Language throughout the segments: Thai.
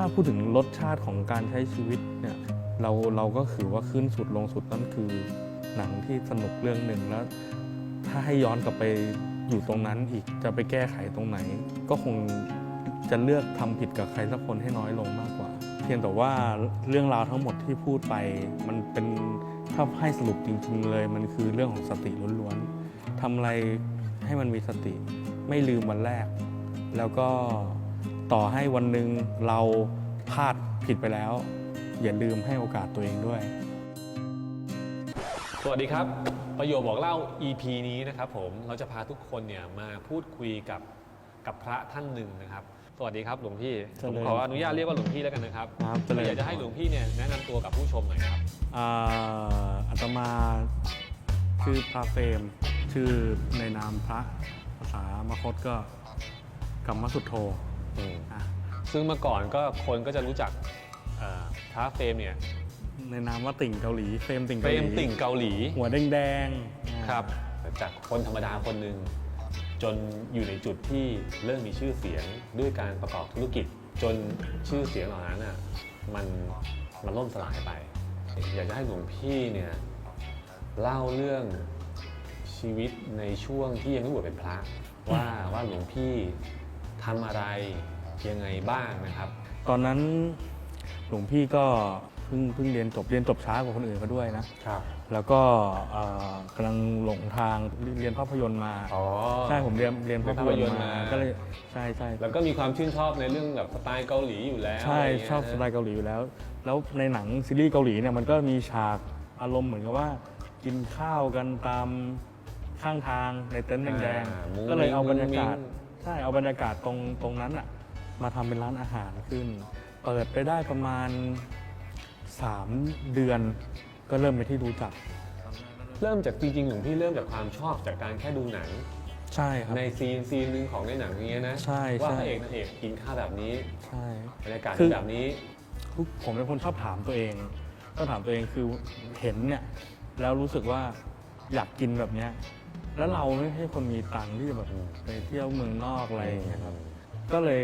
ถ้าพูดถึงรสชาติของการใช้ชีวิตเนี่ยเราเราก็คือว่าขึ้นสุดลงสุดนั่นคือหนังที่สนุกเรื่องหนึ่งแล้ว ถ้าให้ย้อนกลับไปอยู่ตรงนั้นอีกจะไปแก้ไขตรงไหน ก็คงจะเลือกทำผิดกับใครสักคนให้น้อยลงมากกว่า เพียงแต่ว่าเรื่องราวทั้งหมดที่พูดไป มันเป็นถ้าให้สรุปจริงๆเลย มันคือเรื่องของสติล้วนๆทำอะไรให้มันมีสติ ไม่ลืมวันแรก แล้วก็ ต่อให้วันหนึ่งเราพลาดผิดไปแล้ว อย่าลืมให้โอกาสตัวเองด้วย สวัสดีครับ ประโยชน์บอกเล่า EP นี้นะครับผมเราจะพาทุกคนเนี่ยมาพูดคุยกับกับพระท่านหนึ่งนะครับ สวัสดีครับหลวงพี่เจผมริญขออนุญาตเรียกว่าหลวงพี่แล้วกันนะครับครับเจริญ อยากจะให้หลวงพี่เนี่ยแนะนำตัวกับผู้ชมหน่อยครับอ่าอาตมาชื่อพระเฟรมชื่อในนามพระภาษามคตก็กรรมสุทโธ อะซึ่งเมื่อก่อนก็คนก็จะรู้จักเอ่อพระเฟรมเนี่ยในนามว่าติ่งเกาหลีเฟรมติ่งเฟเการหมลีติ่งเกาหลี หัวแดงๆอะครับจากคนธรรมดาคนหนึ่งจนอยู่ในจุดที่เริ่มมีชื่อเสียงด้วยการประกอบธุรกิจ จนชื่อเสียงเหล่านั้นอะมันมันล่มสลายไป อยากจะให้หลวงพี่เนี่ยเล่าเรื่องชีวิตในช่วงที่ยังไม่บวชเป็นพระ ว่าว่าหลวงพี่ ทำอะไรยังไงบ้างนะครับ ตอนนั้นหลวงพี่ก็เพิ่งเพิ่งเรียนจบเรียนจบช้ากว่าคนอื่นเขาด้วยนะ ครับ แล้วก็เอ่อกำลังหลงทางเรียนภาพยนตร์มาอ๋อ ใช่ผมเรียนเรียนภาพยนตร์มาเรียนภาพยนตร์มา ก็เลยใช่ใช่แล้วก็มีความชื่นชอบในเรื่องแบบสไตล์เกาหลีอยู่แล้วใช่ะไรย่างเงี้ยชอบสไตล์เกาหลีอยู่แล้ว แล้วในหนังซีรีส์เกาหลีเนี่ยมันก็มีฉากอารมณ์เหมือนกับว่า กินข้าวกันตามข้างทางในเต็นท์แดงอ่ามุ้งๆก็เลยเอาบรรยากาศมิ้งใช่เอาบรรยากาศตรงตรงนั้นอะมาทำเป็นร้านอาหารขึ้น เปิดไปได้ประมาณ 3 เดือนก็เริ่มเป็นที่รู้จัก เริ่มจากจริงๆหลวงพี่เริ่มจากความชอบจากการแค่ดูหนัง ใช่ครับ ในซีนซีนหนึ่งของในหนังอย่างเงี้ยนะใช่ว่าใช่ พระเอกนางเอกกินข้าวแบบนี้ใช่ บรรยากาศคือ แบบนี้ทุกผมเป็นคนชอบถามตัวเองชอบถามตัวเองคือเห็นเนี่ย แล้วรู้สึกว่าอยากกินแบบเนี้ย แล้วเราไม่ใช่คนมีตังค์ที่จะแบบอืมไปเที่ยวเมืองนอกอะไรอย่างเงี้ยครับ ก็เลย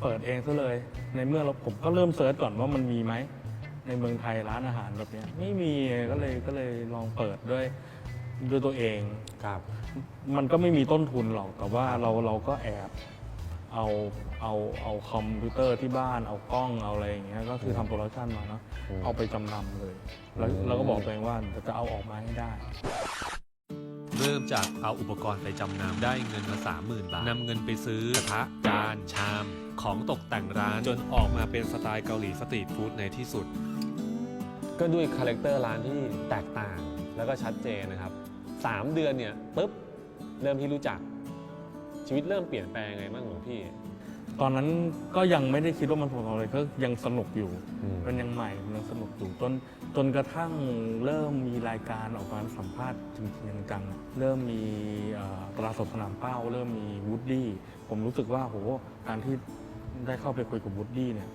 เปิดเองซะเลย ในเมื่อเราผมก็เริ่มเซิร์ชก่อนว่ามันมีไหม ในเมืองไทยร้านอาหารแบบเนี้ยไม่มีก็เลยก็เลยลองเปิดด้วยด้วยตัวเอง ครับ มันก็ไม่มีต้นทุนหรอก แต่ว่าเราเราก็แอบเอาเอาเอาคอมพิวเตอร์ที่บ้านเอากล้องเอาอะไรอย่างเงี้ยก็คือทำโปรดักชันมาเนาะอืมเอาไปจำนำเลย แล้วอืมแล้วก็บอกตัวเองว่าจะเอาออกมาให้ได้ เริ่มจากเอาอุปกรณ์ไปจำนำได้เงินมา30,000 บาทนำเงินไปซื้อกระทะจานชาม ของตกแต่งร้านจนออกมาเป็นสไตล์เกาหลีสตรีทฟู้ดในที่สุด ก็ด้วยคาแรคเตอร์ร้านที่แตกต่างแล้วก็ชัดเจนนะครับสามเดือนเนี่ยปุ๊บเริ่มที่รู้จักชีวิตเริ่มเปลี่ยนแปลงไงบ้างหลวงพี่ ตอนนั้นก็ยังไม่ได้คิดว่ามันผลอะไรก็ยังสนุกอยู่ อืม มันยังใหม่มันยังสนุกอยู่จนจนกระทั่งเริ่มมีรายการออกมาสัมภาษณ์จริงๆจังๆเริ่มมีเอ่อตลาดสดสนามเป้า เริ่มมีวูดดี้ผมรู้สึกว่าโหการที่ได้เข้าไปคุยกับวูดดี้เนี่ย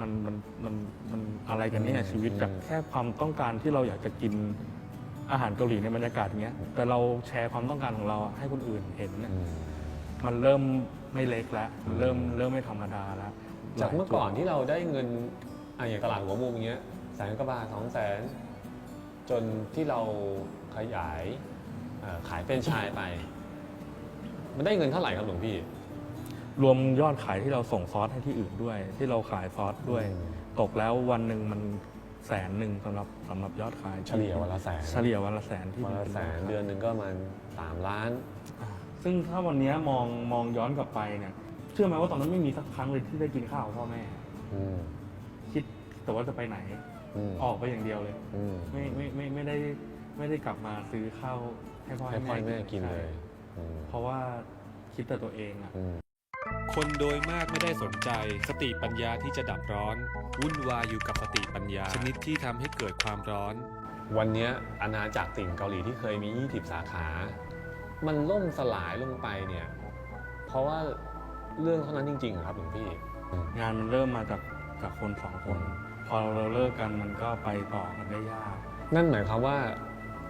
มันมันมันมันอะไรกันเนี่ยอืมชีวิตจากอืมแค่ความต้องการที่เราอยากจะกินอาหารเกาหลีในบรรยากาศอย่างเงี้ยแต่เราแชร์ความต้องการของเราให้คนอื่นเห็นเนี่ย อืม มันเริ่ม ไม่เล็กแล้วมันเริ่มเริ่มไม่ธรรมดาแล้วจากเมื่อก่อนที่เราได้เงินอะอย่างตลาดหัวมุมอย่างเงี้ยแสนกว่าบาทสองแสนจนที่เราขยายเอ่อขายเป็นไชายไป มันได้เงินเท่าไหร่ครับหลวงพี่ รวมยอดขายที่เราส่งซอสให้ที่อื่นด้วย ที่เราขายซอสด้วยอืมตกแล้ววันหนึ่งมันแสนหนึ่งสำหรับสำหรับยอดขายที่เฉลี่ยวันละแสนเฉลี่ยวันละแสนที่วันละแสนป็ยขายเดือนหนึ่งก็ประมาณสามล้านอ่า ซึ่งถ้าวันเนี้ยมองมองย้อนกลับไปเนี่ยเชื่อไหมว่าตอนนั้นไม่มีสักครั้งเลยที่ได้กินข้าวกับพ่อแม่ อืมคิดแต่ว่าจะไปไหน อืมออกไปอย่างเดียวเลย อืมไม่ไม่ไม่ไม่ได้ไม่ได้กลับมาซื้อข้าวให้พ่อให้พ่อให้แม่กินใช่เลยอืมเพราะว่าคิดแต่ตัวเองอะ อืม คนโดยมากไม่ได้สนใจ สติปัญญาที่จะดับร้อน วุ่นวายอยู่กับสติปัญญา ชนิดที่ทำให้เกิดความร้อน วันเนี้ยอาณาจักรติ่งเกาหลีที่เคยมี 20 สาขา มันล่มสลายลงไปเนี่ย เพราะว่าเรื่องเท่านั้นจริงๆเหรอครับหลวงพี่ งานมันเริ่มมาจากจากคนสองคน พอเราเลิกกันมันก็ไปต่อกันได้ยาก นั่นหมายความว่า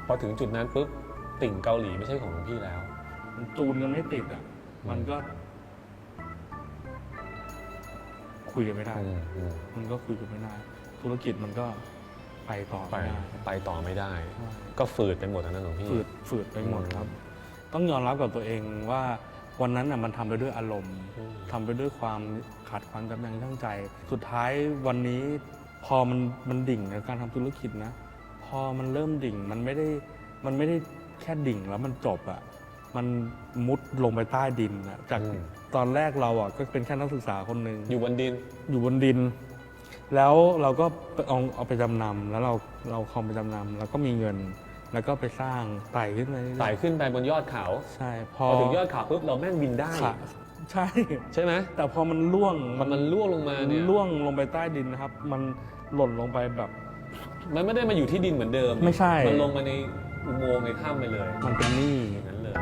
พอถึงจุดนั้นปุ๊บติ่งเกาหลีไม่ใช่ของหลวงพี่แล้ว มันจูนกันไม่ติดอะ มันก็ คุยกันไม่ได้ อืมอืมมันก็คุยกันไม่ได้ ธุรกิจมันก็ไปต่อไปไม่ได้ไปต่อไม่ได้ใช่ก็ฝืดไปหมดนะหลวงพี่ ฝืดฝืดไปหมดครับ ต้องยอมรับกับตัวเองว่าวันนั้นน่ะมันทำไปด้วยอารมณ์อืมทำไปด้วยความขาดความจำยังชั่งใจ สุดท้ายวันนี้พอมันมันดิ่งในการทำธุรกิจนะ พอมันเริ่มดิ่งมันไม่ได้มันไม่ได้แค่ดิ่งแล้วมันจบอะมันมุดลงไปใต้ดินอะจากอืมตอนแรกเราอะก็เป็นแค่นักศึกษาคนหนึ่งอยู่บนดินอยู่บนดิน แล้วเราก็เอาเอาไปจำนำแล้วเราเราคอมไปจำนำแล้วก็มีเงิน แล้วก็ไปสร้างไต่ขึ้นไปเรื่อยๆไต่ขึ้นไปบนยอดเขาใช่พพออถึงยอดเขาปุ๊บเราแม่งบินได้ค่ะใช่ ใช่ไหมแต่พอมันล่วงมันมันล่วงลงมาเนี่ยล่วงลงไปใต้ดินนะครับ มันหล่นลงไปแบบ มันไม่ได้มาอยู่ที่ดินเหมือนเดิม ไม่ใช่ มันลงมาในอุโมงค์ในถ้ำไปเลยมันเป็นหนี้อย่างนั้นเลย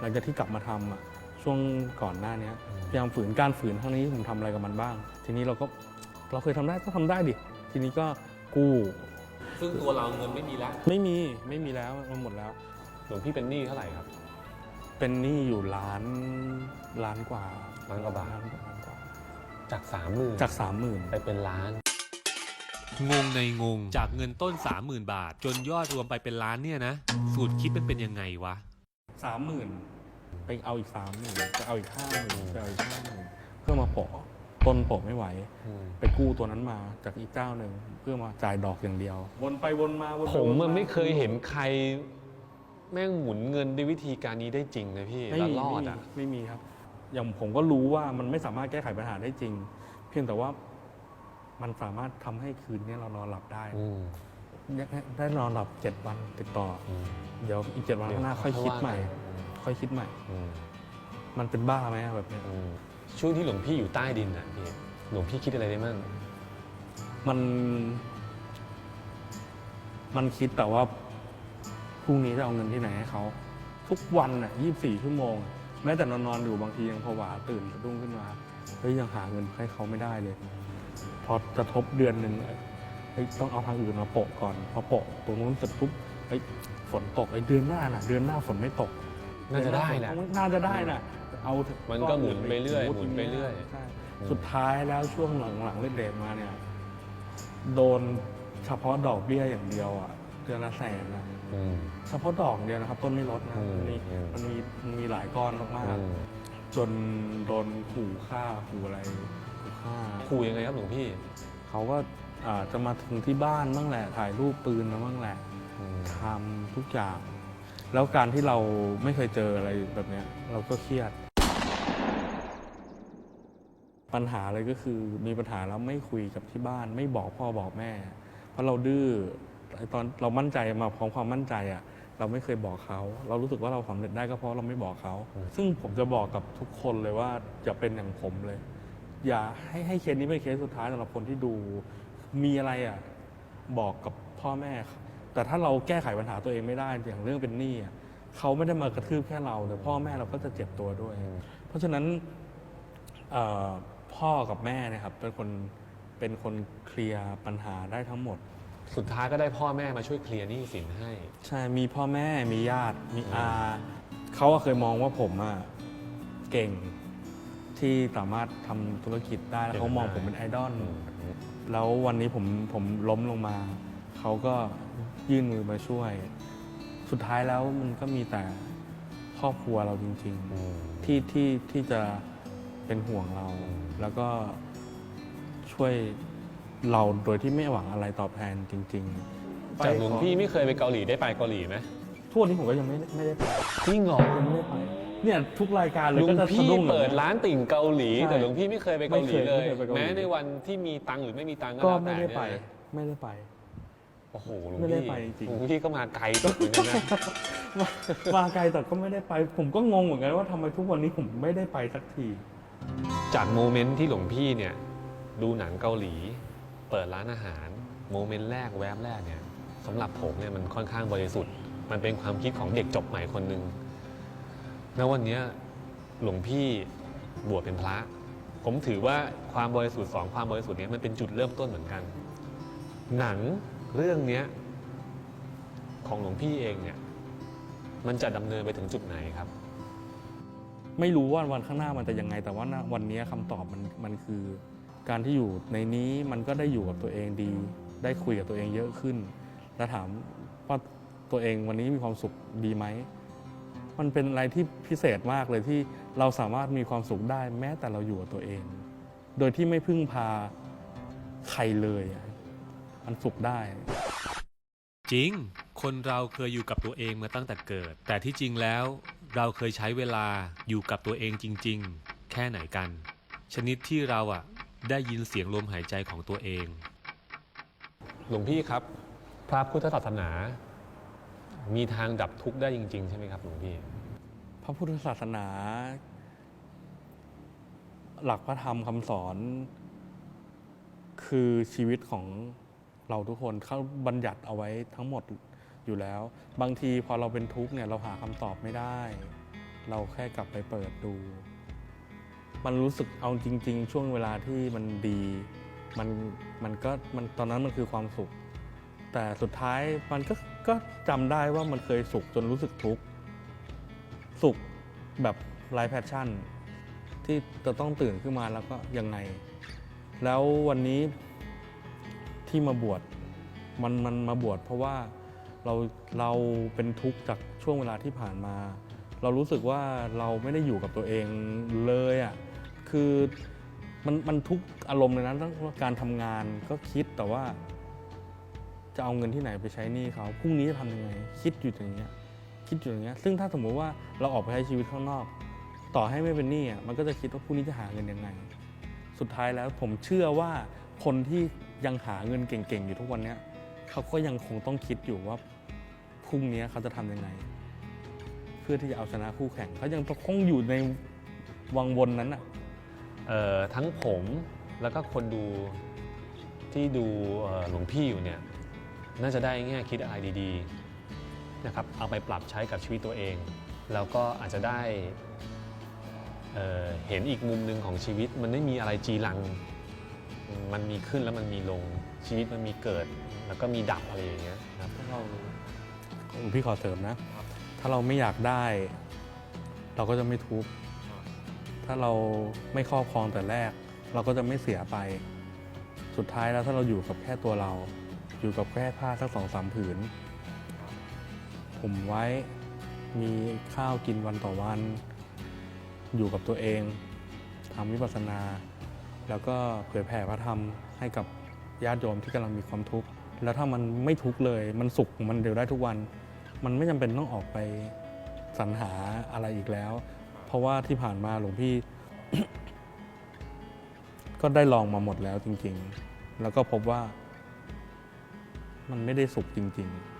หลังจากที่กลับมาทำอะช่วงก่อนหน้าเนี้ยพยายามฝืนการฝืนครั้งนี้ผมทำอะไรกับมันบ้าง ทีนี้เราก็เราเคยทำได้ก็ทำได้ดิทีนี้ก็ กู้ ซึ่งตัวเราเงินไม่มีแล้ว ไม่มีไม่มีแล้วมันหมดแล้ว หลวงพี่เป็นหนี้เท่าไหร่ครับ เป็นหนี้อยู่ล้านล้านกว่าล้านกว่าบาทล้นล้านกว่า จากสามหมื่นจากสามหมื่นไปเป็นล้าน งงในงงจากเงินต้น 30,000 บาท จนยอดรวมไปเป็นล้านเนี่ยนะ สูตรคิดมันเป็นยังไงวะ สามหมื่นไปเอาอีกสามหมื่นจะเอาอีกห้าหมื่นจะเอาอีกห้าหมื่นเพื่อมาโปะ ต้นโปะไม่ไหว ไปกู้ตัวนั้นมาจากอีกเจ้าหนึ่งเพื่อมาจ่ายดอกอย่างเดียว วนไปวนมาวนไปผมวนมันไม่เคยเห็นใคร แม่งหมุนเงินด้วยวิธีการนี้ได้จริงนะพี่ไม่แล้วมีรอดอะ ไม่มีไม่มีครับ อย่างผมก็รู้ว่ามันไม่สามารถแก้ไขปัญหาได้จริง เพียงแต่ว่ามันสามารถทำให้คืนนี้เรานอนหลับได้อืมได้นอนหลับเจ็ดวันติดต่ออืมเดี๋ยวอีกเจ็ดวันข้างหน้าค่อยคิดใหม่ ค่อยคิดใหม่ อืมมันเป็นบ้าไหมอะแบบเนี้ย อืม ช่วงที่หลวงพี่อยู่ใต้ดินอะพี่หลวงพี่คิดอะไรได้มั่งมัน มันคิดแต่ว่าพรุ่งนี้จะเอาเงินที่ไหนให้เขาทุกวันอะยี่บสี่ชั่วโมง แม้แต่นอนนอนอยู่บางทียังผวาตื่นสะดุ้งขึ้นมาเฮ้ยยังหาเงินให้เขาไม่ได้เลย พอจะทบเดือนหนึ่งเฮ้ยต้องเอาทางอื่นมาโปะก่อนพอโปะตรงนู้นเสร็จปุ๊บเฮ้ยฝนตกไอ้เดือนหน้าน่ะ เดือนหน้าฝนไม่ตก น่าจะได้แหละ น่าจะได้น่ะเอาเถอะมันก็หมุนไปเรื่อยหมุนไปเรื่อย ใช่สุดท้ายแล้วช่วงหลังๆเด็กๆมาเนี่ย โดนเฉพาะดอกเบี้ยอย่างเดียวอะเดือนละแสนนะอืม เฉพาะดอกเดียวนะครับ ต้นไม่ลดนะอืมมันมีอืม มันมีมันมีหลายก้อนมากอืมๆจนโดนขู่ฆ่าขู่อะไรขู่ฆ่า ขู่ยังไงครับหลวงพี่เขาก็อาจจะมาถึงที่บ้านบ้างแหละ ถ่ายรูปปืนมาบ้างแหละอืมทำทุกอย่าง แล้วการที่เราไม่เคยเจออะไรแบบเนี้ยเราก็เครียด ปัญหาเลยก็คือมีปัญหาแล้วไม่คุยกับที่บ้าน ไม่บอกพ่อบอกแม่ เพราะเราดื้อไอ้ตอนเรามั่นใจมาพร้อมความมั่นใจอะเราไม่เคยบอกเขา เรารู้สึกว่าเราสำเร็จได้ก็เพราะเราไม่บอกเขา ซึ่งผมจะบอกกับทุกคนเลยว่าอย่าเป็นอย่างผมเลย อย่าให้ให้เคสนี้เป็นเคสสุดท้ายสำหรับคนที่ดู มีอะไรอะบอกกับพ่อแม่ แต่ถ้าเราแก้ไขปัญหาตัวเองไม่ได้อย่างเรื่องเป็นหนี้อะเขาไม่ได้มากระทืบแค่เราแต่พ่อแม่เราก็จะเจ็บตัวด้วย เพราะฉะนั้นเอ่อพ่อกับแม่เนะครับเป็นคนเป็นคนเคลียร์ปัญหาได้ทั้งหมด สุดท้ายก็ได้พ่อแม่มาช่วยเคลียร์หนี้สินให้ ใช่มีพ่อแม่มีญาติมีอาเขาอะเคยมองว่าผมอะเก่งที่สามารถทำธุรกิจได้แล้วเขามองผมเป็นไอดอล แล้ววันนี้ผมผมล้มลงมา เขาก็ ยื่นมือมาช่วย สุดท้ายแล้วมันก็มีแต่ครอบครัวเราจริงอืมๆที่ที่ที่จะเป็นห่วงเรา แล้วก็ช่วยเราโดยที่ไม่หวังอะไรตอบแทนจริงๆจากหลวงพี่ไม่เคยไปเกาหลีได้ไปเกาหลีไหมทั่วนี้ผมก็ยังไม่ได้ไม่ได้ไปจริงเหรอยังไม่ได้ไปเนี่ยทุกรายการเลยลุงก็จะพี่สะดุ้งเปิดร้านติ่งเกาหลี ใช่แต่หลวงพี่ไม่เคยไปเกาหลีไม่เคยเลย ไม่เคยไปเกาหลี แม้ในวันที่มีตังค์หรือไม่มีตังค์ก็ก็แล้วไม่แต่ได้ไป เนี่ยไม่ได้ไป โอ้โหหลวงไม่ได้พี่ไปจริง หลวงพี่ก็มาไกลสุดเหมือนกันนะ มามาไกลแต่ก็ไม่ได้ไป ผมก็งงเหมือนกันว่าทำไมทุกวันนี้ผมไม่ได้ไปสักที จากโมเมนต์ที่หลวงพี่เนี่ย ดูหนังเกาหลี เปิดร้านอาหาร โมเมนต์แรกแวบแรกเนี่ยสำหรับผมเนี่ยมันค่อนข้างบริสุทธิ์ มันเป็นความคิดของเด็กจบใหม่คนหนึ่งแล้ววันเนี้ยหลวงพี่บวชเป็นพระ ผมถือว่าความบริสุทธิ์สองความบริสุทธิ์เนี้ยมันเป็นจุดเริ่มต้นเหมือนกัน หนัง เรื่องนี้ของหลวงพี่เองเนี่ยมันจะดำเนินไปถึงจุดไหนครับ ไม่รู้ว่าวันข้างหน้ามันจะยังไง แต่ว่าวันนี้คำตอบมันมันคือ การที่อยู่ในนี้มันก็ได้อยู่กับตัวเองดี ได้คุยกับตัวเองเยอะขึ้น แล้วถามว่าตัวเองวันนี้มีความสุขดีไหมมันเป็นอะไรที่พิเศษมากเลยที่เราสามารถมีความสุขได้แม้แต่เราอยู่กับตัวเอง โดยที่ไม่พึ่งพาใครเลยอะ มันสุขได้ จริง คนเราเคยอยู่กับตัวเองมาตั้งแต่เกิด แต่ที่จริงแล้ว เราเคยใช้เวลาอยู่กับตัวเองจริง ๆ แค่ไหนกัน ชนิดที่เราอะได้ยินเสียงลมหายใจของตัวเอง หลวงพี่ครับ พระพุทธศาสนา มีทางดับทุกข์ได้จริง ๆ ใช่ไหมครับหลวงพี่ พระพุทธศาสนา หลักพระธรรมคำสอน คือชีวิตของ เราทุกคนเขาบัญญัติเอาไว้ทั้งหมดอยู่แล้ว บางทีพอเราเป็นทุกข์เนี่ยเราหาคำตอบไม่ได้ เราแค่กลับไปเปิดดู มันรู้สึกเอาจริง ๆ ช่วงเวลาที่มันดีมันมันก็มันตอนนั้นมันคือความสุข แต่สุดท้ายมันก็ก็จำได้ว่ามันเคยสุขจนรู้สึกทุกข์สุขแบบไร้แพชชั่น ที่จะต้องตื่นขึ้นมาแล้วก็ยังไง แล้ววันนี้ ที่มาบวชมันมันมาบวชเพราะว่าเราเราเป็นทุกข์จากช่วงเวลาที่ผ่านมา เรารู้สึกว่าเราไม่ได้อยู่กับตัวเองเลยอะ่ะคือมันมันทุกอารมณ์เลยนะทั้งการทำงานก็คิดแต่ว่า จะเอาเงินที่ไหนไปใช้หนี้เขาพรุ่งนี้จะทำยังไง คิดอยู่อย่างเงี้ย คิดอยู่อย่างเงี้ย ซึ่งถ้าสมมุติว่าเราออกไปใช้ชีวิตข้างนอก ต่อให้ไม่เป็นหนี้อะมันก็จะคิดว่าพรุ่งนี้จะหาเงินยังไง สุดท้ายแล้วผมเชื่อว่าคนที่ ยังหาเงินเก่งๆอยู่ทุกวันเนี้ยเขาก็ยังคงต้องคิดอยู่ว่าพรุ่งนี้เขาจะทำยังไง เพื่อที่จะเอาชนะคู่แข่งเขายังคงอยู่ในวังวนนั้นอะเอ่อทั้งผมแล้วก็คนดูที่ดูเอ่อหลวงพี่อยู่เนี่ยน่าจะได้แง่คิดอะไรดีๆนะครับเอาไปปรับใช้กับชีวิตตัวเอง แล้วก็อาจจะได้เอ่อเห็นอีกมุมหนึ่งของชีวิตมันไม่มีอะไรจีรัง มันมีขึ้นแล้วมันมีลงชีวิตมันมีเกิด แล้วก็มีดับอะไรอย่างเงี้ยนะครับถ้าเราพี่ขอเสริมนะ ถ้าเราไม่อยากได้ เราก็จะไม่ทุกข์ถ้าเราไม่ครอบครองแต่แรก เราก็จะไม่เสียไป สุดท้ายแล้วถ้าเราอยู่กับแค่ตัวเรา อยู่กับแค่ผ้าสักสองสามผืนผมไว้มีข้าวกินวันต่อวัน อยู่กับตัวเองทำวิปัสสนา แล้วก็เผยแผ่พระธรรมให้กับญาติโยมที่กำลังมีความทุกข์แล้วถ้ามันไม่ทุกข์เลยมันสุขมันเดียวได้ทุกวัน มันไม่จำเป็นต้องออกไปสรรหาอะไรอีกแล้ว เพราะว่าที่ผ่านมาหลวงพี่ ก็ได้ลองมาหมดแล้วจริง ๆ แล้วก็พบว่า มันไม่ได้สุขจริง ๆ